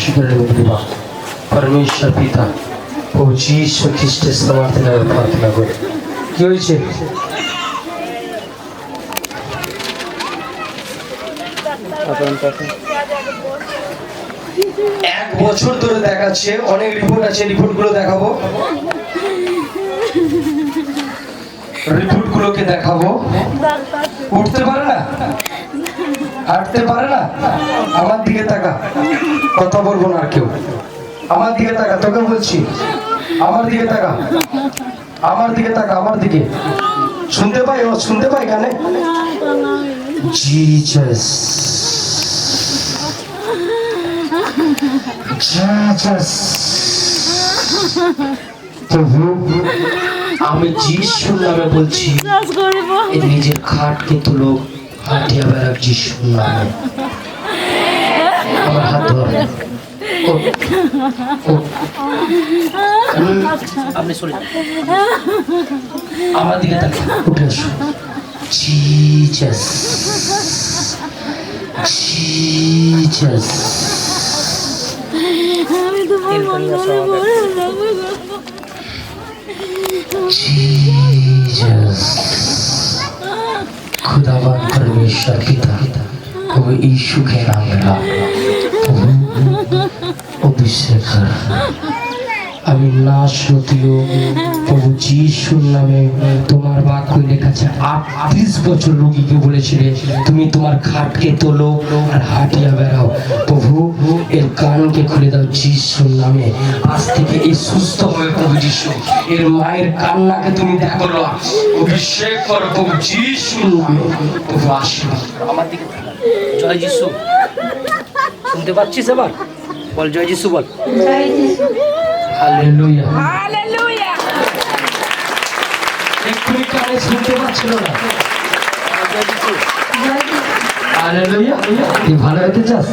শিখরে পরমেশ্বর পিতা ও যীশু খ্রিস্টের সমার্থনা প্রার্থনা করে। কি হয়েছে? এক বছর ধরে দেখাচ্ছে, অনেক রিপোর্ট আছে রিপোর্টগুলো দেখাবো। রিপোর্ট গুলোকে দেখাবো। উঠতে পারে না? হাঁটতে পারে না? আমার দিকে তাকা। কথা বলব না আর কেউ। আমার দিকে তাকা তোকে বলছি। আমার দিকে তাকা। আমার দিকে তাকা আমার দিকে। শুনতে পাই? ও শুনতে পাই কানে জিজাস জিজাস প্রভু আমি যিশুর নামে বলছি। নিজের খাট এই নিজের তুলো হাটিয়া বেড়াক নামে আমার হাত ধর। আপনি সরে আমার দিকে তাকা উঠে আসো জিজাস জিজাস আমি তোমার মঙ্গলে. खुदावन परमेश्वर पिता वो यीशु के नाम में ला अभिषेक कर আমি নাশ হতিও প্রভু যিশুর নামে তোমার বাক্য লেখাছে। আটত্রিশ বছর রোগীকে বলেছিলে, তুমি তোমার খাটকে তোলো আর হাঁটিয়া বেড়াও। প্রভু, এর কানকে খুলে দাও যিশুর নামে। আজ থেকে এই সুস্থ হয়ে প্রভু যিশু। এর মায়ের কান্নাকে তুমি দেখো। অভিষেক করো প্রভু যিশুর নামে। প্রভু আশীর্বাদ আমার দিকে জয় যিশু। শুনতে পাচ্ছিস এবার? বল, জয় যিশু বল। হালেলুয়া হালেলুয়া এক্ষুনি কানে শুনতে পাচ্ছিল না। জয় যিশু হালেলুয়া তুই ভালো হতে চাস?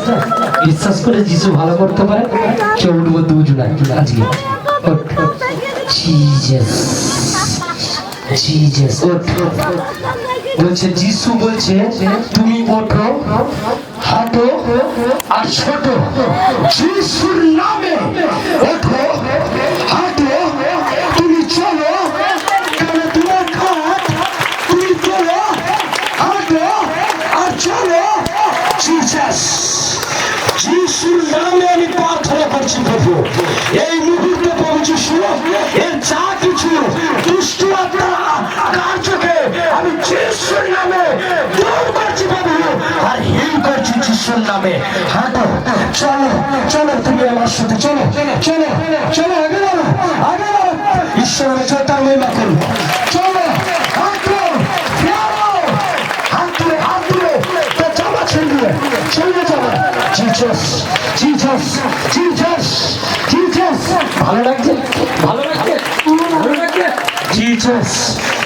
বিশ্বাস করে যিশু ভালো করতে পারে কেউ উঠবো দুজন আজকে। জিজাস জিজাস বলছে যিশু বলছে তুমি ওঠো হাঁটো আর ছোট। যিশুর নামে ওঠো। হাঁটো তুমি চলো। কারণ তোমার খাট তুমি চলো। হাঁটো আর চলো। জিসাস যিশুর নামে আমি প্রার্থনা করছি প্রভু। এই মুহূর্তে প্রভু যিশু, এর যা কিছু দুষ্ট আত্মা কার্যকে আমি যিশুর নামে দূর যিশুর নামে। হাঁটো, চলো চলো তুমি আমার সাথে, চলো চলো চলো, আগে বাড়ো আগে ঈশ্বর আমি চোদ্দার মহিমা করুন চলো জিজাস জিজাস জিজাস জিজাস ভালো লাগছে? ভালো লাগছে? ভালো লাগছে? জিজাস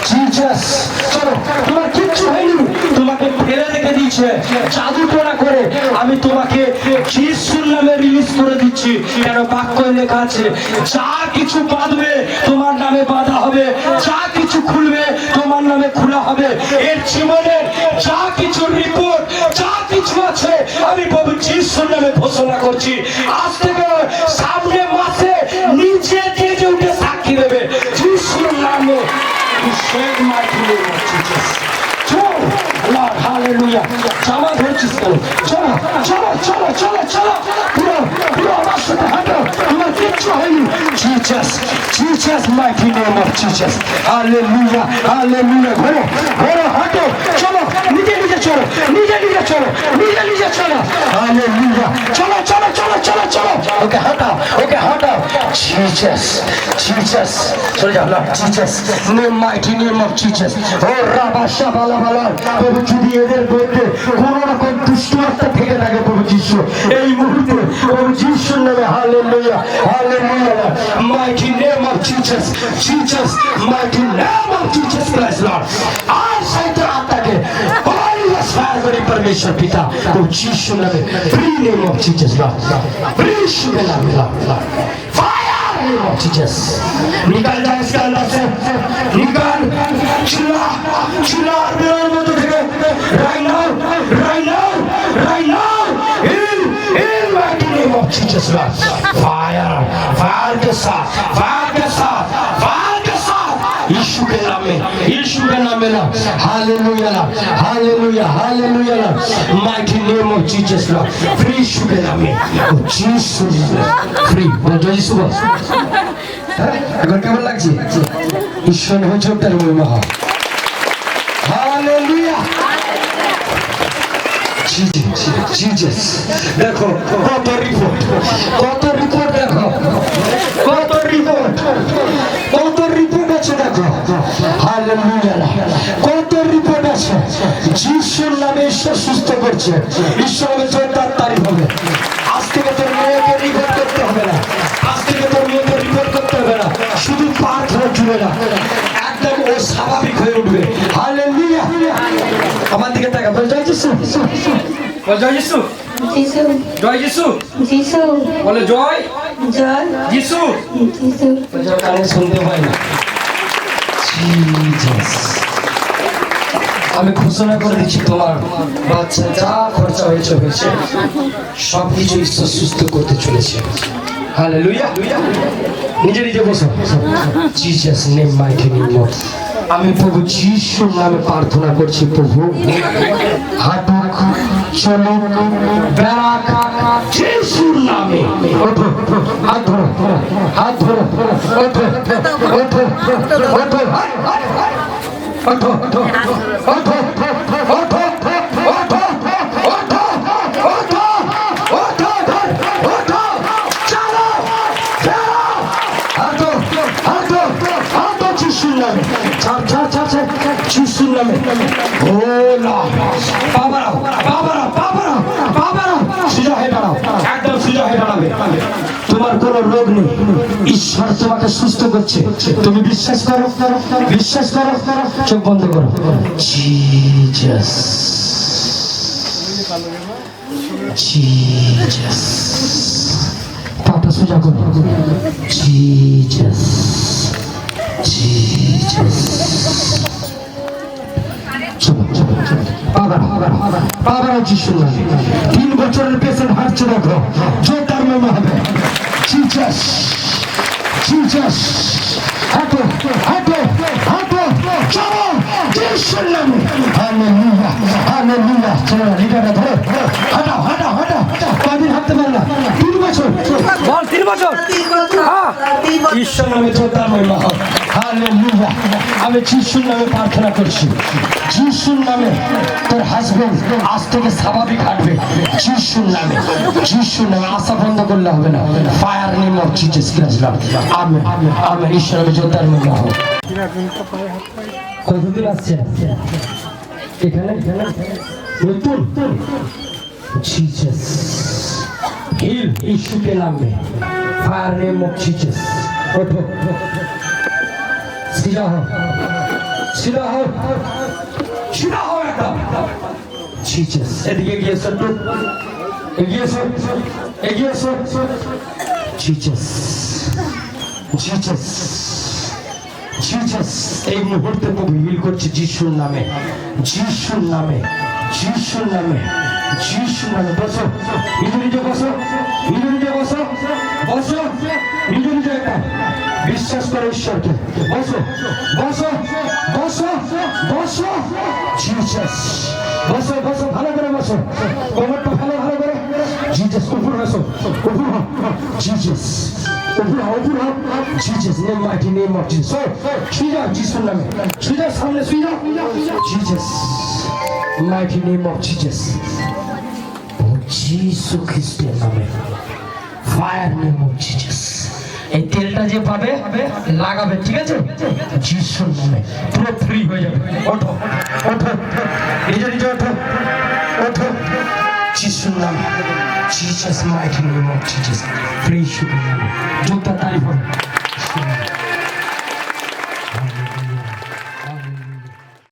জিজাস চলো, তোমার কিচ্ছু হয়নি। তোমাকে ফেলে রেখে দিয়েছে। জাদু টোনা করে আমি তোমাকে যিশুর নামে রিলিজ করে দিচ্ছি। কেন বাক্য লেখা আছে, যা কিছু বাঁধবে তোমার নামে বাঁধা হবে, যা কিছু খুলবে তোমার নামে খোলা হবে। এর জীবনের যা কিছু রিপোর্ট যা কিছু আছে, আমি প্রভু যিশুর নামে ঘোষণা করছি। আজ থেকে সামনে মাসে লর্ড হালেলুয়া জামা ধরছিস কেন চলো চলো চলো চলো চলো পুরো পুরো আমার সাথে হাঁটো তোমার কিচ্ছু হয়নি Jesus Jesus mighty name of Jesus hallelujah hallelujah ঘোরো ঘোরো হাঁটো চলো নিজে নিজে চলো নিজে নিজে চলো নিজে নিজে চলো হালেলুয়া চলো Jesus, Jesus, sorry, Lord, Jesus, name mighty name of Jesus. Oh, Rabba Shabala Balar, প্রভু যদি এদের মধ্যে কোনো রকম দুষ্ট আত্মা থেকে থাকে প্রভু যিশু এই মুহূর্তে প্রভু যিশুর নামে হালে লইয়া hallelujah mighty name of Jesus Jesus mighty name of Jesus Christ Lord আর শয়তান আত্মাকে Father in permission, Pita, to Jesus' name, free name of Jesus, Lord, free Shubela, Lord, Lord. bakacağız. Nikal'den iskarlarsa Nikal çıra çıra bir olmadı diye Raylar Raylar Raylar il il vakti bakacağız var. Fire Fire kesa Fire kesa নামে ইসুকে নামে না। Hallelujah না, hallelujah hallelujah না। Mighty name of Jesus Lord free ইসুকে নামে। ও Jesus free বল, জয় যিশু বল। এখন কেমন লাগছে? ঈশ্বর হচ্ছে তার মহিমা। হয় হালেলুয়া। জিজাস জিজাস দেখো, কত রিপোর্ট কত রিপোর্ট কত রিপোর্ট আছে? যিশুর নামে ঈশ্বর সুস্থ করছে। ঈশ্বর জয় তার তারিফ হবে। আজ থেকে তোর মেয়েকে রিপোর্ট করতে হবে না। আজ থেকে তোর মেয়েকে রিপোর্ট করতে হবে না। শুধু প্রার্থনা জুড়ে না। একদম ও স্বাভাবিক হয়ে উঠবে। হালেলুয়া আমার দিকে তাকা বল জয় যিশু। বল জয় যিশু। জয় যিশু। যিশু। বলে জয়। জয়। যিশু। কানে শুনতে পাই না। আমি ঘোষণা করে দিচ্ছি, তোমার বাচ্চা যা খরচা হয়েছে হয়েছে, সব কিছু ঈশ্বর সুস্থ করতে চলেছে। হালেলুয়া নিজে নিজে বসো। জিজাস নেম মাইটি নেম আমি প্রভু যিশুর নামে প্রার্থনা করছি, প্রভু। হাঁটুক চলুক বেড়াক যিশুর নামে ওঠো হাত ধরো হাত ধরো ওঠো ওঠো ওঠো ওঠো ওঠো ওঠো Çarp çarp çarp çarp. Çürsünleme. Hola. Babara. তোমার কোনো রোগ নেই। ঈশ্বর তোমাকে সুস্থ করছে। তুমি বিশ্বাস করো? বিশ্বাস করো? চোখ বন্ধ করো। জিজাস জিজাস পাটা সোজা করো বাবা যিশু তিন বছরের পেশেন্ট হাঁটছে দেখো জোর তার মেমো হবে জিজাস জিজাস হাঁটো হাঁটো হাঁটো চলো যিশুর নামে হালেলুয়া হালেলুয়া চলো লিডারটা ধরো হাঁটাও হাঁটাও হাঁটাও কদিন হাঁটতে পারে না তিন বছর। বল তিন বছর। ঈশ্বর নামে চোদ্দার মহিমা হোক। হালেলুয়া আমি যিশুর নামে প্রার্থনা করছি। যিশুর নামে তোর হাজবেন্ড আজ থেকে স্বাভাবিক হাঁটবে। যিশুর নামে। যিশুর নামে আশা বন্ধ করলে হবে না। Fire name of Jesus Christ আমি আমি ঈশ্বর নামে চোদ্দার মহিমা হোক কতদিন আসছেন এখানে? নতুন? জিসাস হিল ইস্যুকে নামবে। ফায়ার নেম অফ জিসাস ওঠো। সিধা হও সিধা হও সিধা হও একদম। জিসাস এদিকে গিয়ে এসো এগিয়ে এসো। এগিয়ে এসো। জিসাস জিসাস জিসাস এই মুহূর্তে প্রভু হিল করছে যিশুর নামে। যিশুর নামে। যিশুর নামে। যিশুর নামে বসো। নিজে নিজে বসো। নিজে নিজে বসো। বসো। নিজে নিজে একটা বিশ্বাস করো ঈশ্বরকে। বসো। বসো। বসো। বসো। জিসাস বসো বসো, ভালো করে বসো। কোমরটা ভালো ভালো করে। জিসাস উপর বসো। উপর জিসাস উপর উপর Jesus name. Mighty name of Jesus যিশু খ্রিস্টের নামে। ফায়ার নেম অফ এই তেলটা যে পাবে, লাগাবে, ঠিক আছে? যিশুর নামে। পুরো ফ্রি হয়ে যাবে। ওঠো ওঠো, নিজে নিজে ওঠো ওঠো। যিশুর নামে। Jesus mighty name of Jesus free জোরদার তারিফ হবে।